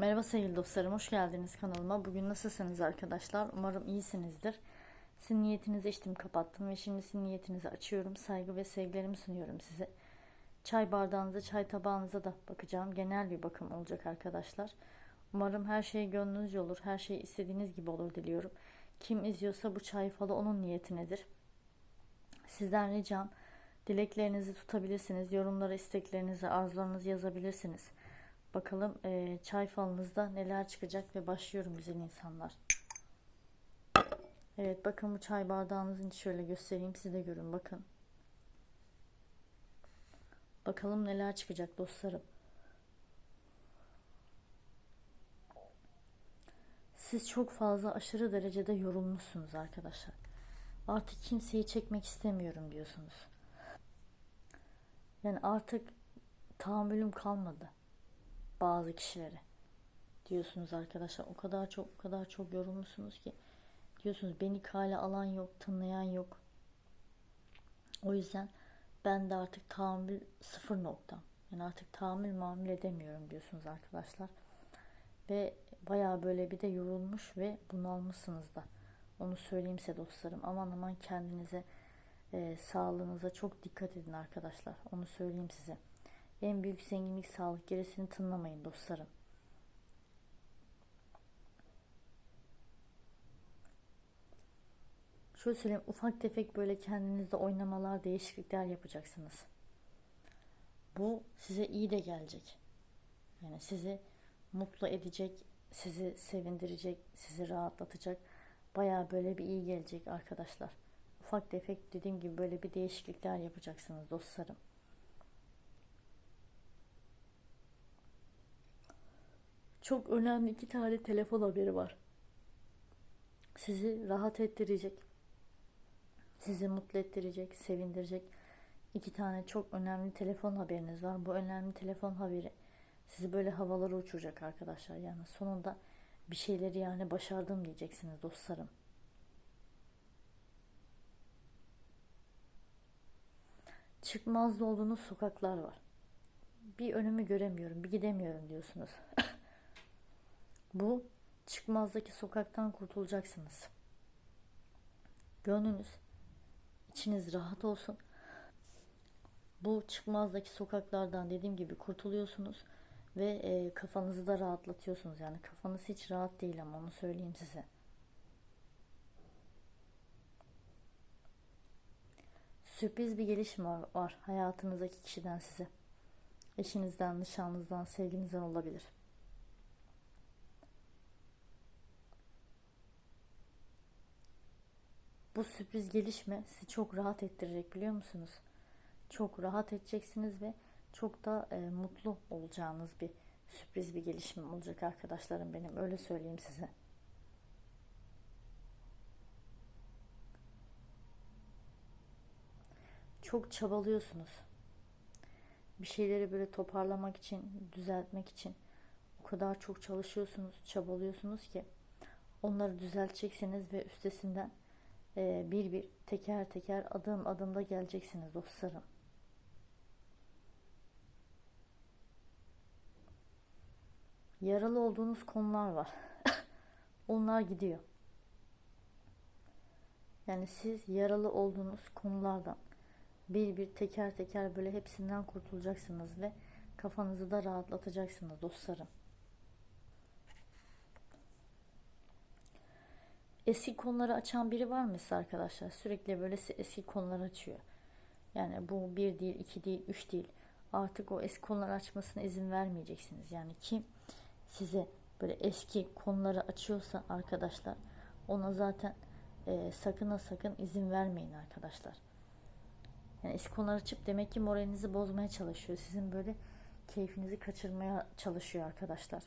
Merhaba sevgili dostlarım, hoş geldiniz kanalıma. Bugün nasılsınız arkadaşlar? Umarım iyisinizdir. Sizin niyetinizi içtim, kapattım ve şimdi sizin niyetinizi açıyorum. Saygı ve sevgilerimi sunuyorum size. Çay bardağınıza, çay tabağınıza da bakacağım. Genel bir bakım olacak arkadaşlar. Umarım her şey gönlünüzce olur, her şey istediğiniz gibi olur diliyorum. Kim izliyorsa bu çay falı onun niyetinedir. Sizden ricam dileklerinizi tutabilirsiniz. Yorumlara isteklerinizi, arzularınızı yazabilirsiniz. Bakalım e, çay falınızda neler çıkacak ve başlıyorum güzel insanlar. Evet bakın bu çay bardağınızın şöyle göstereyim siz de görün bakın. Bakalım neler çıkacak dostlarım. Siz çok fazla aşırı derecede yorulmuşsunuz arkadaşlar. Artık kimseyi çekmek istemiyorum diyorsunuz. Yani artık tahammülüm kalmadı bazı kişilere diyorsunuz arkadaşlar. O kadar çok o kadar çok yorulmuşsunuz ki diyorsunuz beni kale alan yok, tınlayan yok. O yüzden ben de artık tahammül sıfır noktam. Yani artık tahammül mamül edemiyorum diyorsunuz arkadaşlar. Ve bayağı böyle bir de yorulmuş ve bunalmışsınız da. Onu söyleyeyim size dostlarım. Aman aman kendinize, e, sağlığınıza çok dikkat edin arkadaşlar. Onu söyleyeyim size. En büyük zenginlik sağlık. Gerisini tınlamayın dostlarım. Şöyle söyleyeyim ufak tefek böyle kendinizde oynamalar, değişiklikler yapacaksınız. Bu size iyi de gelecek. Yani sizi mutlu edecek, sizi sevindirecek, sizi rahatlatacak. Baya böyle bir iyi gelecek arkadaşlar. Ufak tefek dediğim gibi böyle bir değişiklikler yapacaksınız dostlarım. Çok önemli iki tane telefon haberi var. Sizi rahat ettirecek, sizi mutlu ettirecek, sevindirecek iki tane çok önemli telefon haberiniz var. Bu önemli telefon haberi sizi böyle havalara uçuracak arkadaşlar. Yani sonunda bir şeyleri yani başardım diyeceksiniz dostlarım. Çıkmazda olduğunuz sokaklar var. Bir önümü göremiyorum, bir gidemiyorum diyorsunuz. Bu çıkmazdaki sokaktan kurtulacaksınız. Gönlünüz, içiniz rahat olsun. Bu çıkmazdaki sokaklardan dediğim gibi kurtuluyorsunuz ve e, kafanızı da rahatlatıyorsunuz. Yani kafanız hiç rahat değil ama onu söyleyeyim size. Sürpriz bir gelişim var, var hayatınızdaki kişiden size. Eşinizden, nişanlınızdan, sevginizden olabilir. Bu sürpriz gelişme sizi çok rahat ettirecek biliyor musunuz? Çok rahat edeceksiniz ve çok da e, mutlu olacağınız bir sürpriz bir gelişme olacak arkadaşlarım benim. Öyle söyleyeyim size. Çok çabalıyorsunuz. Bir şeyleri böyle toparlamak için, düzeltmek için o kadar çok çalışıyorsunuz, çabalıyorsunuz ki onları düzelteceksiniz ve üstesinden bir bir teker teker adım adımda geleceksiniz dostlarım. Yaralı olduğunuz konular var. Onlar gidiyor. Yani siz yaralı olduğunuz konulardan bir bir teker teker böyle hepsinden kurtulacaksınız ve kafanızı da rahatlatacaksınız dostlarım. Eski konuları açan biri var mı size arkadaşlar? Sürekli böyle eski konuları açıyor. Yani bu bir değil, iki değil, üç değil. Artık o eski konuları açmasına izin vermeyeceksiniz. Yani kim size böyle eski konuları açıyorsa arkadaşlar ona zaten e, sakın ha sakın izin vermeyin arkadaşlar. Yani eski konuları açıp demek ki moralinizi bozmaya çalışıyor. Sizin böyle keyfinizi kaçırmaya çalışıyor arkadaşlar.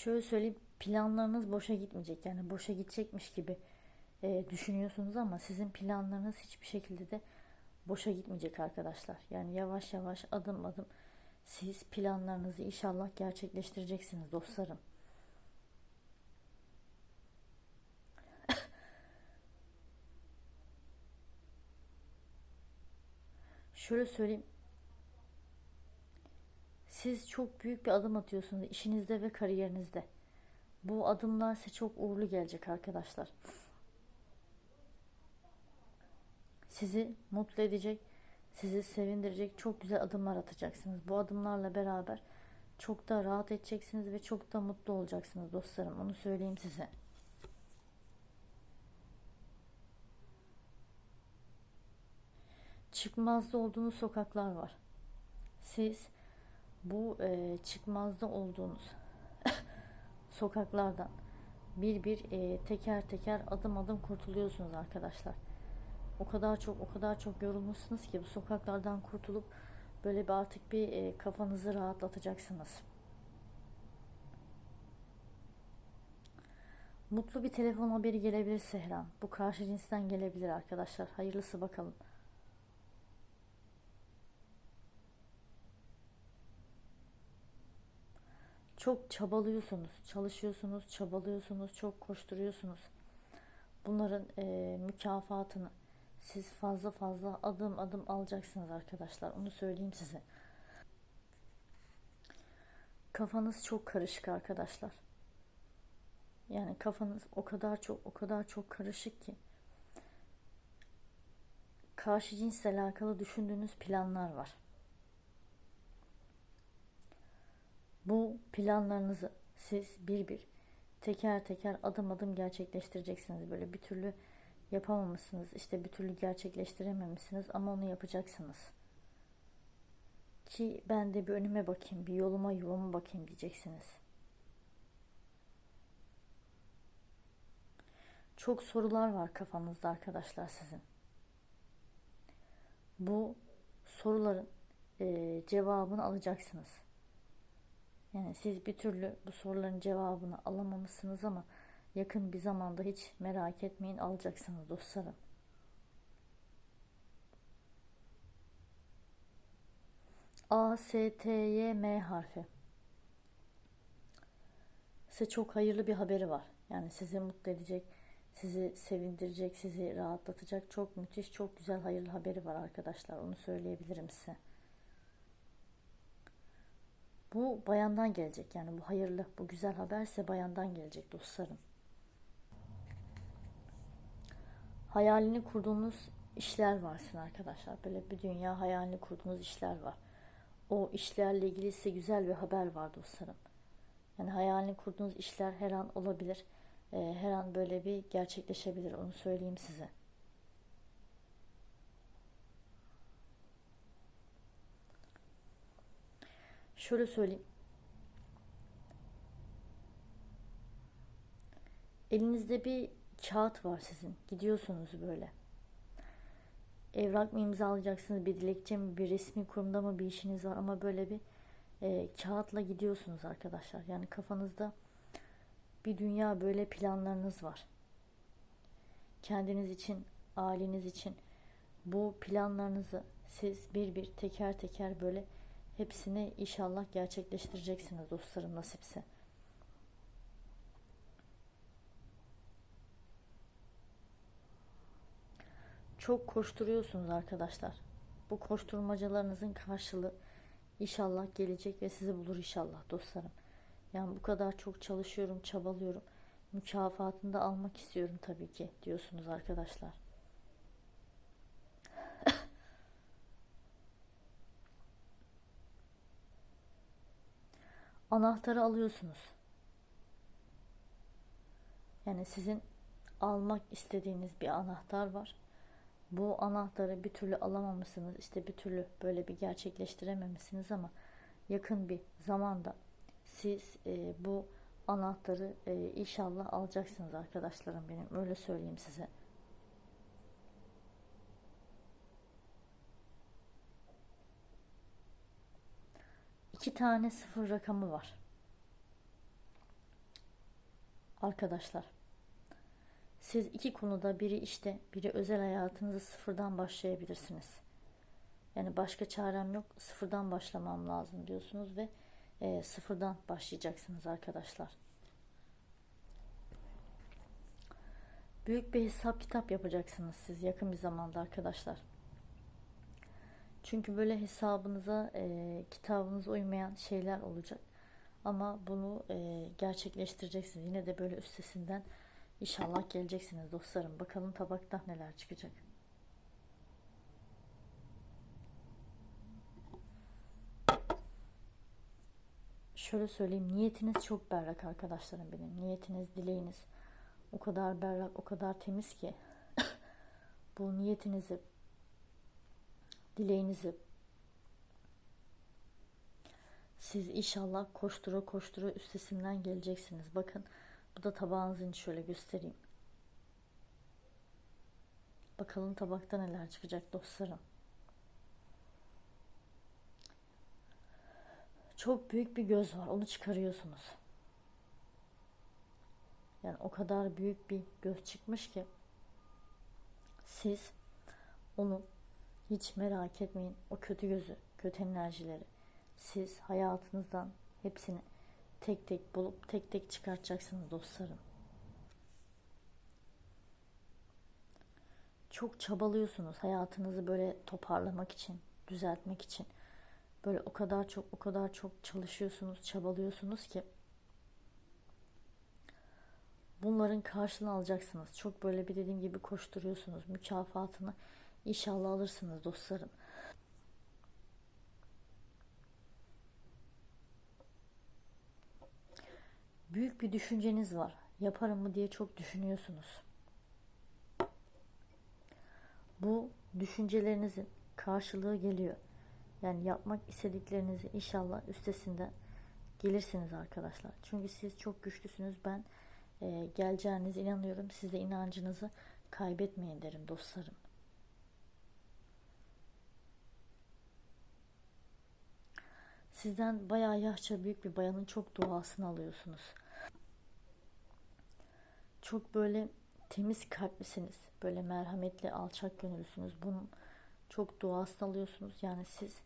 Şöyle söyleyeyim planlarınız boşa gitmeyecek. Yani boşa gidecekmiş gibi e, düşünüyorsunuz ama sizin planlarınız hiçbir şekilde de boşa gitmeyecek arkadaşlar. Yani yavaş yavaş adım adım siz planlarınızı inşallah gerçekleştireceksiniz dostlarım. şöyle söyleyeyim. Siz çok büyük bir adım atıyorsunuz işinizde ve kariyerinizde. Bu adımlar size çok uğurlu gelecek arkadaşlar. Sizi mutlu edecek, sizi sevindirecek çok güzel adımlar atacaksınız. Bu adımlarla beraber çok da rahat edeceksiniz ve çok da mutlu olacaksınız dostlarım. Onu söyleyeyim size. Çıkmazda olduğunuz sokaklar var. Siz bu e, çıkmazda olduğunuz sokaklardan bir bir e, teker teker adım adım kurtuluyorsunuz arkadaşlar. O kadar çok o kadar çok yorulmuşsunuz ki bu sokaklardan kurtulup böyle bir artık bir e, kafanızı rahatlatacaksınız. Mutlu bir telefon haberi gelebilir Sehran. Bu karşı cinsten gelebilir arkadaşlar. Hayırlısı bakalım. Çok çabalıyorsunuz, çalışıyorsunuz, çabalıyorsunuz, çok koşturuyorsunuz. Bunların e, mükafatını siz fazla fazla adım adım alacaksınız arkadaşlar. Onu söyleyeyim size. Kafanız çok karışık arkadaşlar. Yani kafanız o kadar çok o kadar çok karışık ki karşı cinsle alakalı düşündüğünüz planlar var. Bu planlarınızı siz bir bir teker teker adım adım gerçekleştireceksiniz. Böyle bir türlü yapamamışsınız. işte bir türlü gerçekleştirememişsiniz ama onu yapacaksınız. Ki ben de bir önüme bakayım, bir yoluma yuvama bakayım diyeceksiniz. Çok sorular var kafanızda arkadaşlar sizin. Bu soruların e, cevabını alacaksınız. Yani siz bir türlü bu soruların cevabını alamamışsınız ama yakın bir zamanda hiç merak etmeyin alacaksınız dostlarım. A, S, T, Y, M harfi. Size çok hayırlı bir haberi var. Yani sizi mutlu edecek, sizi sevindirecek, sizi rahatlatacak çok müthiş, çok güzel hayırlı haberi var arkadaşlar. Onu söyleyebilirim size. Bu bayandan gelecek. Yani bu hayırlı, bu güzel haberse bayandan gelecek dostlarım. Hayalini kurduğunuz işler varsın arkadaşlar. Böyle bir dünya hayalini kurduğunuz işler var. O işlerle ilgili size güzel bir haber var dostlarım. Yani hayalini kurduğunuz işler her an olabilir. Ee, her an böyle bir gerçekleşebilir. Onu söyleyeyim size. Şöyle söyleyeyim. Elinizde bir kağıt var sizin. Gidiyorsunuz böyle. Evrak mı imzalayacaksınız, bir dilekçe mi, bir resmi kurumda mı bir işiniz var ama böyle bir e, kağıtla gidiyorsunuz arkadaşlar. Yani kafanızda bir dünya böyle planlarınız var. Kendiniz için, aileniz için bu planlarınızı siz bir bir teker teker böyle hepsini inşallah gerçekleştireceksiniz dostlarım nasipse. Çok koşturuyorsunuz arkadaşlar. Bu koşturmacalarınızın karşılığı inşallah gelecek ve sizi bulur inşallah dostlarım. Yani bu kadar çok çalışıyorum, çabalıyorum. Mükafatını da almak istiyorum tabii ki diyorsunuz arkadaşlar. Anahtarı alıyorsunuz. Yani sizin almak istediğiniz bir anahtar var bu anahtarı bir türlü alamamışsınız. işte bir türlü böyle bir gerçekleştirememişsiniz ama yakın bir zamanda siz e, bu anahtarı e, inşallah alacaksınız arkadaşlarım benim. Öyle söyleyeyim size. İki tane sıfır rakamı var. Arkadaşlar. Siz iki konuda biri işte, biri özel hayatınızı sıfırdan başlayabilirsiniz. Yani başka çarem yok, sıfırdan başlamam lazım diyorsunuz ve e, sıfırdan başlayacaksınız arkadaşlar. Büyük bir hesap kitap yapacaksınız siz yakın bir zamanda arkadaşlar. Çünkü böyle hesabınıza, e, kitabınıza uymayan şeyler olacak. Ama bunu e, gerçekleştireceksiniz. Yine de böyle üstesinden inşallah geleceksiniz dostlarım. Bakalım tabakta neler çıkacak. Şöyle söyleyeyim, niyetiniz çok berrak arkadaşlarım benim. Niyetiniz, dileğiniz o kadar berrak, o kadar temiz ki bu niyetinizi, dileğinizi siz inşallah koştura koştura üstesinden geleceksiniz. Bakın bu da tabağınızın şöyle göstereyim. Bakalım tabakta neler çıkacak dostlarım. Çok büyük bir göz var. Onu çıkarıyorsunuz. Yani o kadar büyük bir göz çıkmış ki siz onu hiç merak etmeyin. O kötü gözü, kötü enerjileri siz hayatınızdan hepsini tek tek bulup tek tek çıkartacaksınız dostlarım. Çok çabalıyorsunuz hayatınızı böyle toparlamak için, düzeltmek için. Böyle o kadar çok o kadar çok çalışıyorsunuz, çabalıyorsunuz ki bunların karşılığını alacaksınız. Çok böyle bir dediğim gibi koşturuyorsunuz. Mükafatını inşallah alırsınız dostlarım. Büyük bir düşünceniz var. Yaparım mı diye çok düşünüyorsunuz. Bu düşüncelerinizin karşılığı geliyor. Yani yapmak istediklerinizi inşallah üstesinden gelirsiniz arkadaşlar. Çünkü siz çok güçlüsünüz. Ben e, geleceğinize inanıyorum. Siz de inancınızı kaybetmeyin derim dostlarım. Sizden bayağı yaşça büyük bir bayanın çok duasını alıyorsunuz. Çok böyle temiz kalplisiniz. Böyle merhametli, alçak gönüllüsünüz. Bunun çok duasını alıyorsunuz. Yani siz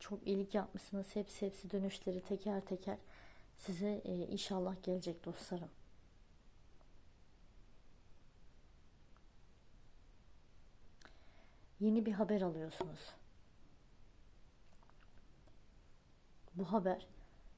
çok iyilik yapmışsınız. Hepsi hepsi dönüşleri teker teker size e, inşallah gelecek dostlarım. Yeni bir haber alıyorsunuz. Bu haber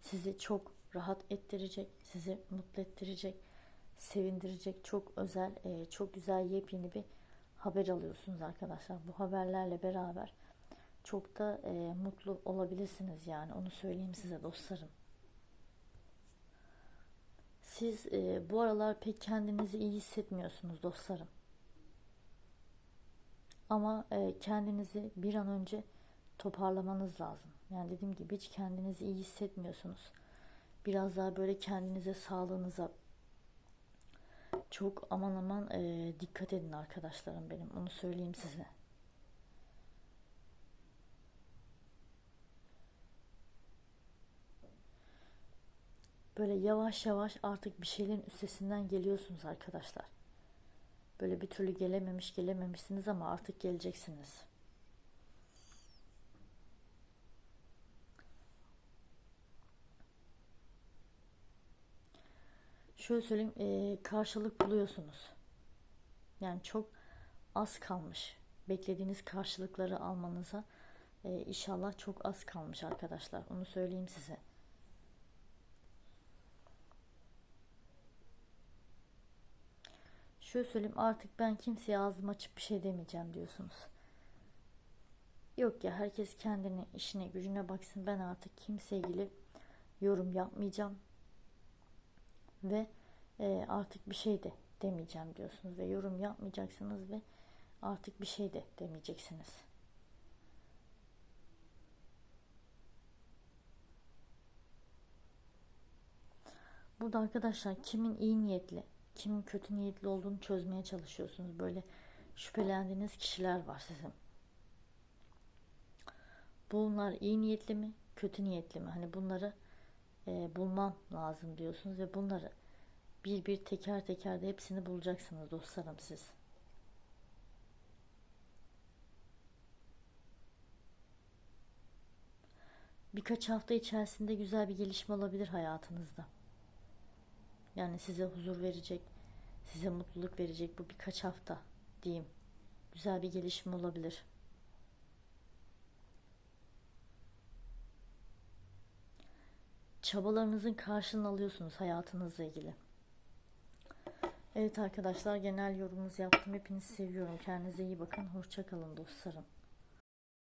sizi çok rahat ettirecek, sizi mutlu ettirecek, sevindirecek çok özel, e, çok güzel yepyeni bir haber alıyorsunuz arkadaşlar. Bu haberlerle beraber çok da e, mutlu olabilirsiniz yani onu söyleyeyim size dostlarım. Siz e, bu aralar pek kendinizi iyi hissetmiyorsunuz dostlarım. Ama kendinizi bir an önce toparlamanız lazım. Yani dediğim gibi hiç kendinizi iyi hissetmiyorsunuz. Biraz daha böyle kendinize, sağlığınıza çok aman aman e, dikkat edin arkadaşlarım benim. Onu söyleyeyim size. Böyle yavaş yavaş artık bir şeylerin üstesinden geliyorsunuz arkadaşlar. Böyle bir türlü gelememiş gelememişsiniz ama artık geleceksiniz. Şöyle söyleyeyim e, karşılık buluyorsunuz. Yani çok az kalmış. Beklediğiniz karşılıkları almanıza e, inşallah çok az kalmış arkadaşlar. Onu söyleyeyim size. Şöyle söyleyeyim artık ben kimseye ağzım açıp bir şey demeyeceğim diyorsunuz. Yok ya herkes kendini işine gücüne baksın ben artık kimseye ilgili yorum yapmayacağım. Ve e, artık bir şey de demeyeceğim diyorsunuz ve yorum yapmayacaksınız ve artık bir şey de demeyeceksiniz. Burada arkadaşlar kimin iyi niyetli, kimin kötü niyetli olduğunu çözmeye çalışıyorsunuz. Böyle şüphelendiğiniz kişiler var sizin. Bunlar iyi niyetli mi, kötü niyetli mi? Hani bunları e, bulmam lazım diyorsunuz ve bunları bir bir teker teker de hepsini bulacaksınız dostlarım siz. Birkaç hafta içerisinde güzel bir gelişme olabilir hayatınızda. Yani size huzur verecek, size mutluluk verecek bu birkaç hafta diyeyim. Güzel bir gelişme olabilir. Çabalarınızın karşılığını alıyorsunuz hayatınızla ilgili. Evet arkadaşlar genel yorumunuzu yaptım. Hepinizi seviyorum. Kendinize iyi bakın. Hoşça kalın dostlarım.